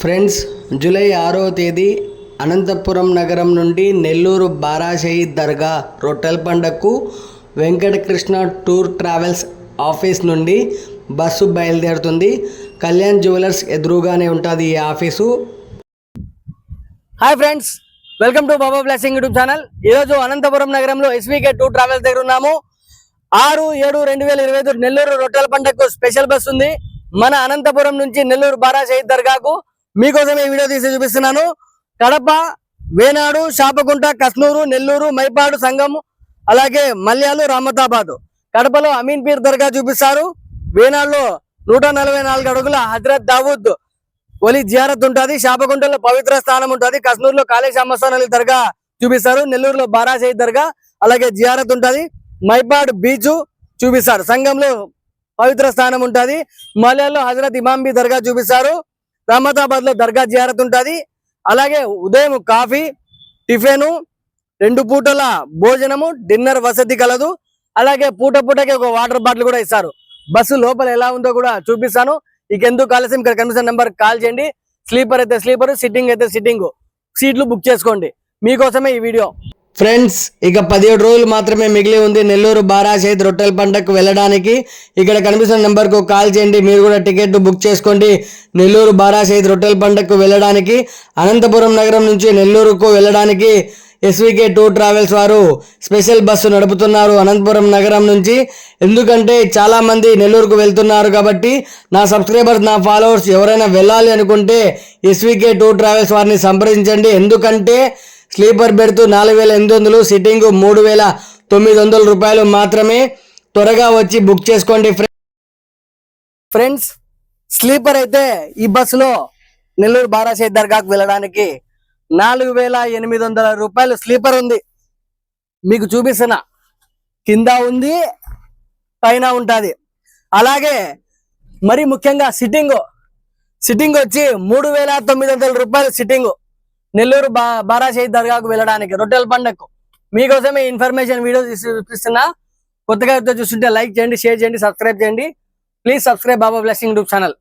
Friends July ఆరో తేదీ అనంతపురం నగరం నుండి నెల్లూరు బారాషహి దర్గా రొట్టెల పండకు వెంకటకృష్ణ టూర్ ట్రావెల్స్ ఆఫీస్ నుండి బస్సు బయలుదేరుతుంది. కళ్యాణ్ జ్యువెలర్స్ ఎదురుగానే ఉంటుంది ఈ office. Hi friends welcome to Baba blessing YouTube channel. ఈరోజు అనంతపురం నగరంలో ఎస్వీకే టూర్ ట్రావెల్స్ దగ్గర ఉన్నాము. ఆరు ఏడు రెండు వేల ఇరవై ఐదు నెల్లూరు రొట్టెల పండగకు స్పెషల్ బస్ ఉంది. మన అనంతపురం నుంచి నెల్లూరు బారా దర్గాకు మీకోసం ఈ వీడియో తీసి చూపిస్తున్నాను. కడప వేనాడు శాపకుంట కస్నూరు నెల్లూరు మైపాడు సంఘం అలాగే మల్యాలు రామతాబాద్. కడపలో అమీన్ పీర్ దర్గా చూపిస్తారు. వేనాడులో నూట నలభై నాలుగు అడుగుల హజరత్ దావూద్ ఒలి జియారత్ ఉంటుంది. శాపకుంటలో పవిత్ర స్థానం ఉంటుంది. కస్నూరులో కాళేశ్యామస్థానం అలీ దర్గా చూపిస్తారు. నెల్లూరులో బారా దర్గా అలాగే జియారత్ ఉంటుంది. మైపాడ్ బీచ్ చూపిస్తారు. సంఘంలో పవిత్ర స్థానం ఉంటుంది. మలయాలో హజరత్ ఇమాంబి దర్గా చూపిస్తారు. రహమతాబాద్లో దర్గా జియారత్ ఉంటుంది. అలాగే ఉదయం కాఫీ టిఫిన్ రెండు పూటల భోజనము డిన్నర్ వసతి కలదు. అలాగే పూట పూటకి ఒక వాటర్ బాటిల్ కూడా ఇస్తారు. బస్సు లోపల ఎలా ఉందో కూడా చూపిస్తాను. ఇకెందుకు ఎందుకు ఇక్కడ కనిపిస్తున్న నెంబర్ కాల్ చేయండి. స్లీపర్ అయితే స్లీపర్ సిట్టింగ్ అయితే సిట్టింగ్. సీట్లు బుక్ చేసుకోండి. మీకోసమే ఈ వీడియో. ఫ్రెండ్స్ ఇక పదిహేడు రోజులు మాత్రమే మిగిలి ఉంది. నెల్లూరు బారాషహిద్ రొట్టెల పండగకు వెళ్ళడానికి ఇక్కడ కనిపిస్తున్న నెంబర్కు కాల్ చేయండి. మీరు కూడా టికెట్ బుక్ చేసుకోండి. నెల్లూరు బారాషహిద్ రొట్టెల పండగకు వెళ్ళడానికి అనంతపురం నగరం నుంచి నెల్లూరుకు వెళ్ళడానికి ఎస్వికే టూర్ ట్రావెల్స్ వారు స్పెషల్ బస్సు నడుపుతున్నారు. అనంతపురం నగరం నుంచి ఎందుకంటే చాలామంది నెల్లూరుకు వెళ్తున్నారు కాబట్టి నా సబ్స్క్రైబర్స్ నా ఫాలోవర్స్ ఎవరైనా వెళ్ళాలి అనుకుంటే ఎస్వికే టూర్ ట్రావెల్స్ వారిని సంప్రదించండి. ఎందుకంటే స్లీపర్ బెర్త్ నాలుగు వేల ఎనిమిది వందలు సిట్టింగ్ మూడు వేల తొమ్మిది వందల రూపాయలు మాత్రమే త్వరగా వచ్చి బుక్ చేసుకోండి ఫ్రెండ్స్. స్లీపర్ అయితే ఈ బస్సులో నెల్లూరు బారాషే దర్గాకు వెళ్ళడానికి నాలుగు వేల ఎనిమిది వందల రూపాయలు స్లీపర్ ఉంది. మీకు చూపిస్తున్నా. కింద ఉంది పైన ఉంటుంది. అలాగే మరి ముఖ్యంగా సిట్టింగ్. సిట్టింగ్ వచ్చి మూడు వేల తొమ్మిది వందల రూపాయలు సిట్టింగ్. నెల్లూరు బా షహీద్ దర్గాకు వెళ్ళడానికి రొట్టెల పండగకు మీకోసమే ఇన్ఫర్మేషన్ వీడియో చూపిస్తున్నా కొత్తగా చూస్తుంటే లైక్ చేయండి షేర్ చేయండి సబ్స్క్రైబ్ చేయండి. Please subscribe Baba blessing YouTube channel.